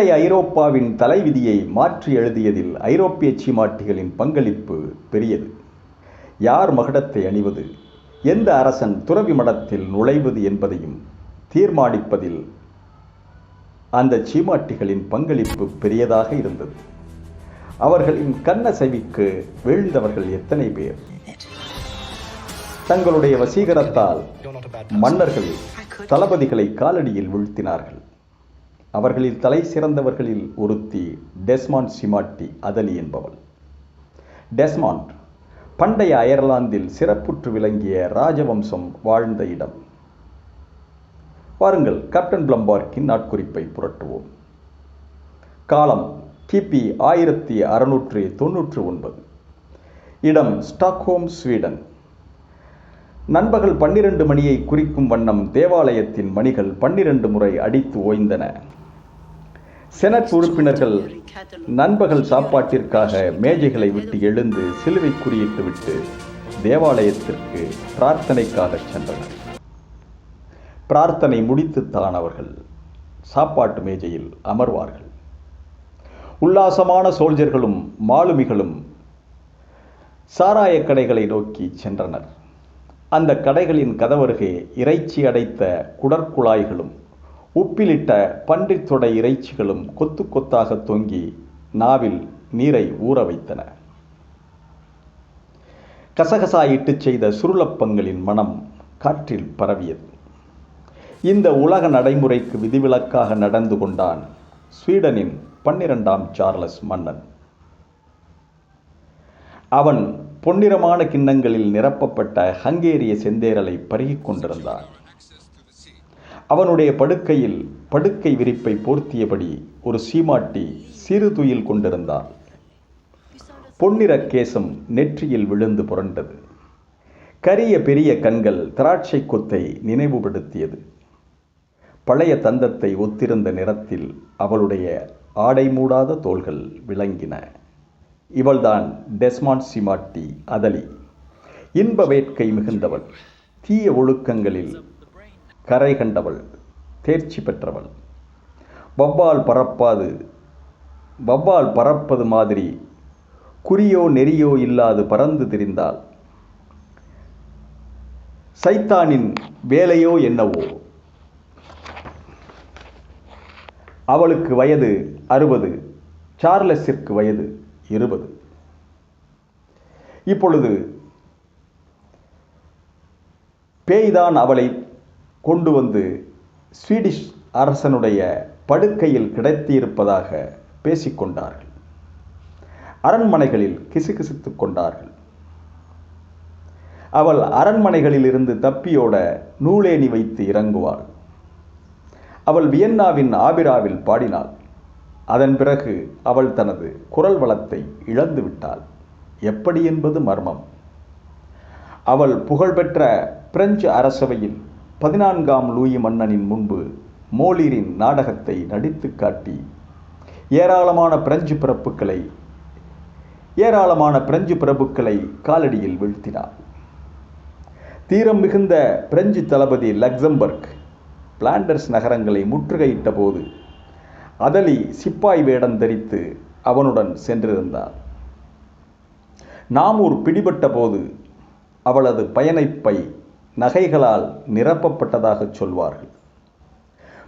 பண்டைய ஐரோப்பாவின் தலைவிதியை மாற்றி எழுதியதில் ஐரோப்பிய சீமாட்டிகளின் பங்களிப்பு பெரியது. யார் மகுடத்தை அணிவது? எந்த அரசன் துறவி மடத்தில் நுழைவது என்பதையும் தீர்மானிப்பதில் அந்த சீமாட்டிகளின் பங்களிப்பு பெரியதாக இருந்தது. அவர்களின் கண்ண செவிக்கு வீழ்ந்தவர்கள் எத்தனை பேர்? தங்களுடைய வசீகரத்தால் மன்னர்கள் தளபதிகளை காலடியில் வீழ்த்தினார்கள். அவர்களில் தலை சிறந்தவர்களில் ஒருத்தி டெஸ்மாண்ட் சிமாட்டி அதலி என்பவள். டெஸ்மாண்ட் பண்டைய அயர்லாந்தில் சிறப்புற்று விளங்கிய ராஜவம்சம் வாழ்ந்த இடம். வாருங்கள் கேப்டன் பிளம்பார்க்கின் நாட்குறிப்பை புரட்டுவோம். காலம் கிபி ஆயிரத்தி அறுநூற்றி தொன்னூற்று ஒன்பது. இடம் ஸ்டாக்ஹோம் ஸ்வீடன். நண்பகல் பன்னிரண்டு மணியை குறிக்கும் வண்ணம் தேவாலயத்தின் மணிகள் பன்னிரண்டு முறை அடித்து ஓய்ந்தன. செனட் உறுப்பினர்கள் நண்பகல் சாப்பாட்டிற்காக மேஜைகளை விட்டு எழுந்து சிலுவை குறியிட்டு விட்டு தேவாலயத்திற்கு பிரார்த்தனைக்காக சென்றனர். பிரார்த்தனை முடித்துத்தான் அவர்கள் சாப்பாட்டு மேஜையில் அமர்வார்கள். உல்லாசமான சோல்ஜர்களும் மாலுமிகளும் சாராய கடைகளை நோக்கி சென்றனர். அந்த கடைகளின் கதவருகே இறைச்சி அடைத்த குடற்குழாய்களும் உப்பிலிட்ட பன்றித்தொடை இறைச்சிகளும் கொத்து கொத்தாக தொங்கி நாவில் நீரை ஊற வைத்தன. கசகசா இட்டு செய்த சுருளப்பங்களின் மனம் காற்றில் பரவியது. இந்த உலக நடைமுறைக்கு விதிவிலக்காக நடந்து கொண்டான் ஸ்வீடனின் பன்னிரண்டாம் சார்லஸ் மன்னன். அவன் பொன்னிறமான கிண்ணங்களில் நிரப்பப்பட்ட ஹங்கேரிய செந்தேரலை பருகிக் கொண்டிருந்தான். அவனுடைய படுக்கையில் படுக்கை விரிப்பை போர்த்தியபடி ஒரு சீமாட்டி சிறு துயில் கொண்டிருந்தாள். பொன்னிற கேசம் நெற்றியில் விழுந்து புரண்டது. கரிய பெரிய கண்கள் திராட்சை கொத்தை நினைவுபடுத்தியது. பழைய தந்தத்தை ஒத்திருந்த நிறத்தில் அவளுடைய ஆடை மூடாத தோள்கள் விளங்கின. இவள்தான் டெஸ்மாண்ட் சிமாட்டி அதலி. இன்ப வேட்கை மிகுந்தவள். தீய ஒழுக்கங்களில் கரை கண்டவள் தேர்ச்சி பெற்றவள். வவ்வால் பறப்பாது வவ்வால் பறப்பது மாதிரி குறியோ நெறியோ இல்லாது பறந்து திரிந்தாள். சைத்தானின் வேலையோ என்னவோ? அவளுக்கு வயது அறுபது சார்லஸிற்கு வயது இருபது. இப்பொழுது பேய்தான் அவளை கொண்டு வந்து ஸ்வீடிஷ் அரசனுடைய படுக்கையில் கிடைத்திருப்பதாக பேசிக்கொண்டார்கள். அரண்மனைகளில் கிசுகிசுத்துக் கொண்டார்கள். அவள் அரண்மனைகளில் இருந்து தப்பியோட நூலேணி வைத்து இறங்குவாள். அவள் வியன்னாவின் ஆபிராவில் பாடினாள். அதன் பிறகு அவள் தனது குரல் வளத்தை இழந்து விட்டாள். எப்படி என்பது மர்மம். அவள் புகழ்பெற்ற பிரெஞ்சு அரசவையில் பதினான்காம் லூயி மன்னனின் முன்பு மோலிரின் நாடகத்தை நடித்து காட்டி ஏராளமான பிரெஞ்சு பிறப்புக்களை ஏராளமான பிரெஞ்சு பிரபுக்களை காலடியில் வீழ்த்தினார். தீரம் மிகுந்த பிரெஞ்சு தளபதி லக்சம்பர்க் பிளாண்டர்ஸ் நகரங்களை முற்றுகையிட்ட போது அதலி சிப்பாய் வேடம் தரித்து அவனுடன் சென்றிருந்தார் நாமூர் பிடிபட்ட போது அவளது பயனைப்பை நகைகளால் நிரப்பப்பட்டதாக சொல்வார்கள்.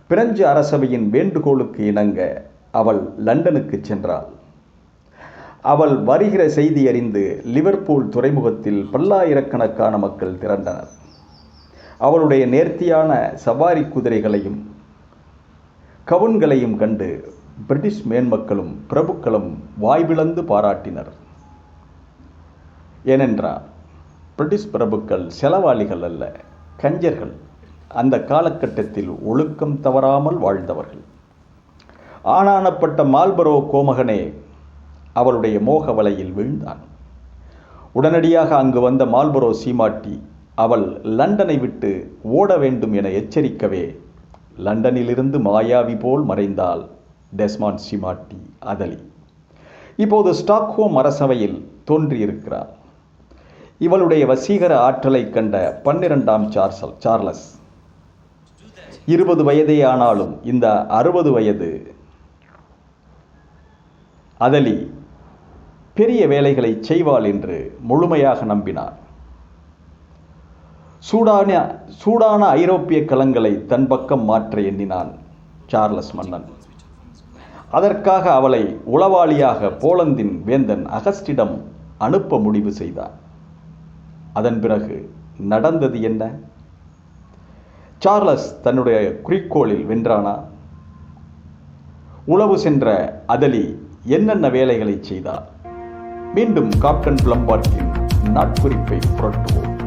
பிரெஞ்சு அரசவையின் வேண்டுகோளுக்கு இணங்க அவள் லண்டனுக்கு சென்றாள். அவள் வருகிற செய்தி அறிந்து லிவர்பூல் துறைமுகத்தில் பல்லாயிரக்கணக்கான மக்கள் திரண்டனர். அவளுடைய நேர்த்தியான சவாரி குதிரைகளையும் கவுன்களையும் கண்டு பிரிட்டிஷ் மேன்மக்களும் பிரபுக்களும் வாய்விழந்து பாராட்டினர். ஏனென்றால் பிரிட்டிஷ் பிரபுக்கள் செலவாளிகள் அல்ல கஞ்சர்கள். அந்த காலகட்டத்தில் ஒழுக்கம் தவறாமல் வாழ்ந்தவர்கள். ஆனானப்பட்ட மால்பரோ கோமகனே அவளுடைய மோக வலையில் வீழ்ந்தான். உடனடியாக அங்கு வந்த மால்பரோ சீமாட்டி அவள் லண்டனை விட்டு ஓட வேண்டும் என எச்சரிக்கவே லண்டனிலிருந்து மாயாவி போல் மறைந்தாள் டெஸ்மான் சீமாட்டி அதலி இப்போது ஸ்டாக்ஹோம் அரசவையில் தோன்றியிருக்கிறார். இவளுடைய வசீகர ஆற்றலை கண்ட பன்னிரெண்டாம் சார்சல் சார்லஸ். இருபது வயதே ஆனாலும் இந்த அறுபது வயது அதலி பெரிய வேலைகளை செய்வாள் என்று முழுமையாக நம்பினார் சூடான சூடான ஐரோப்பிய களங்களை தன் பக்கம் மாற்ற எண்ணினான் சார்லஸ் மன்னன். அதற்காக அவளை உளவாளியாக போலந்தின் வேந்தன் அகஸ்டிடம் அனுப்ப முடிவு செய்தான் அதன் பிறகு நடந்தது என்ன? சார்லஸ் தன்னுடைய குறிக்கோளில் வென்றானா? உளவு சென்ற அதலி என்னென்ன வேலைகளை செய்தார்? மீண்டும் காப்டன் பிளம்பார்க்கின் நாட்குறிப்பை புரட்டுவோம்.